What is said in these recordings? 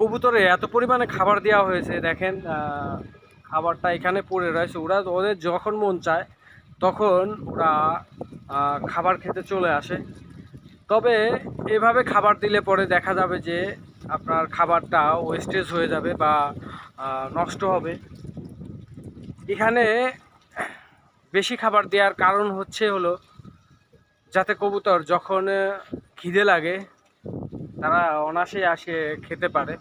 কবুতরে এত পরিমাণে খাবার দেওয়া হয়েছে, দেখেন খাবারটা এখানে পড়ে রয়েছে। ওরা ওদের যখন মন চায়, তখন ওরা খাবার খেতে চলে আসে। তবে এভাবে খাবার দিলে পরে দেখা যাবে যে আপনার খাবারটা ওয়েস্টেজ হয়ে যাবে বা নষ্ট হবে। এখানে বেশি খাবার দেওয়ার কারণ হচ্ছে হলো, যাতে কবুতর যখন খিদে লাগে তারা অনাসে আসে, খেতে পারে।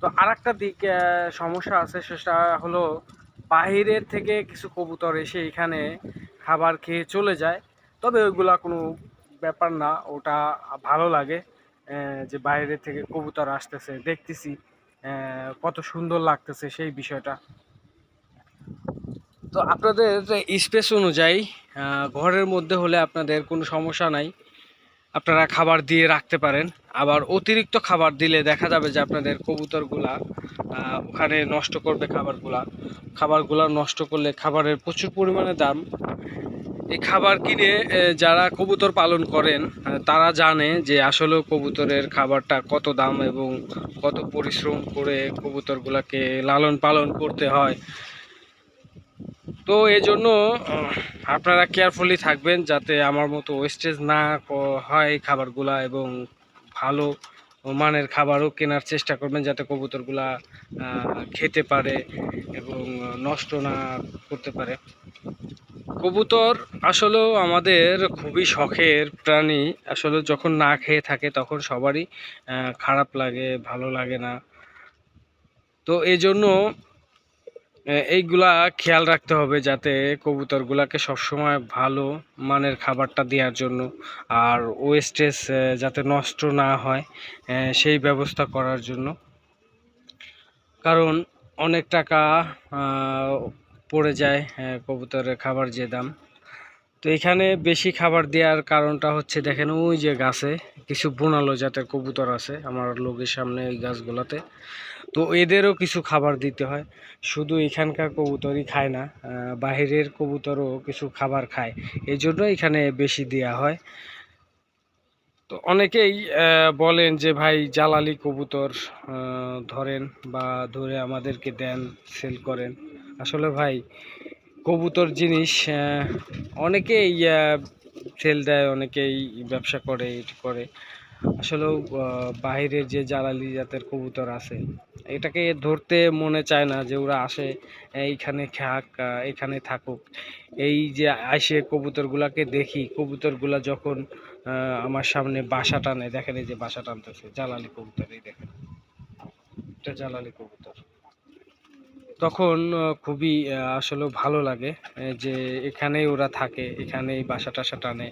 তো আর একটা দিক সমস্যা আছে সেটা হলো বাহিরের থেকে কিছু কবুতর এসে এখানে খাবার খেয়ে চলে যায়। তবে ওইগুলা কোনো ব্যাপার না, ওটা ভালো লাগে যে বাইরে থেকে কবুতর আসতেছে। দেখতেছি কত সুন্দর লাগতেছে সেই বিষয়টা। তো আপনাদের স্পেস অনুযায়ী ঘরের মধ্যে হলে আপনাদের কোনো সমস্যা নাই। আপনারা খাবার দিয়ে রাখতে পারেন। আবার অতিরিক্ত খাবার দিলে দেখা যাবে যে আপনাদের কবুতরগুলা ওখানে নষ্ট করবে খাবারগুলা। খাবারগুলা নষ্ট করলে খাবারের প্রচুর পরিমাণে দাম। এই খাবার কিনে যারা কবুতর পালন করেন তারা জানে যে আসলে কবুতরের খাবারটা কত দাম এবং কত পরিশ্রম করে কবুতরগুলাকে লালন পালন করতে হয়। তো এই জন্য আপনারা কেয়ারফুলি থাকবেন যাতে আমার মতো ওয়েস্টেজ না হয় খাবারগুলা এবং ভালো মানের খাবারও কেনার চেষ্টা করবেন যাতে কবুতরগুলা খেতে পারে এবং নষ্ট না করতে পারে। কবুতর আসলেও আমাদের খুবই শখের প্রাণী। আসলে যখন না খেয়ে থাকে তখন সবারই খারাপ লাগে, ভালো লাগে না। তো এই জন্য এইগুলা খেয়াল রাখতে হবে যাতে কবুতরগুলাকে সবসময় ভালো মানের খাবারটা দেওয়ার জন্য আর ওয়েস্টেজ যাতে নষ্ট না হয় সেই ব্যবস্থা করার জন্য। কারণ অনেক টাকা পড়ে যায় কবুতরের খাবার যে দাম। তো এখানে বেশি খাবার দেওয়ার কারণটা হচ্ছে দেখেন, ওই যে গাছে কিছু বোনালো জাতের কবুতর আছে আমার লোকের সামনে ওই গাছগুলোতে। তো এদেরও কিছু খাবার দিতে হয়। শুধু এখানকার কবুতরই খায় না বাহিরের কবুতরও কিছু খাবার খায়। এই জন্য এখানে বেশি দেওয়া হয়। তো অনেকেই বলেন যে, ভাই জালালি কবুতর ধরেন বা ধরে আমাদেরকে দেন সেল করেন। আসলে ভাই কবুতর জিনিস অনেকেই সেল দেয়, অনেকেই ব্যবসা করে করে। আসলেও বাইরের যে জ্বালালি জাতের কবুতর আছে, এটাকে ধরতে মনে চায় না যে ওরা আসে, এইখানে খাক এখানে থাকুক। এই যে আসে কবুতরগুলাকে দেখি, কবুতরগুলা যখন আমার সামনে বাসা টানে, দেখেন এই যে বাসা টানতেছে জ্বালালি কবুতর, এই দেখেন। এটা জ্বালালি কবুতর। তখন খুবই আসলে ভালো লাগে যে এখানেই ওরা থাকে, এখানেই বাসা টাসা টানে।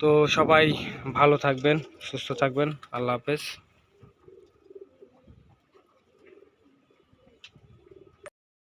তো সবাই ভালো থাকবেন, সুস্থ থাকবেন, আল্লাহ হাফেজ।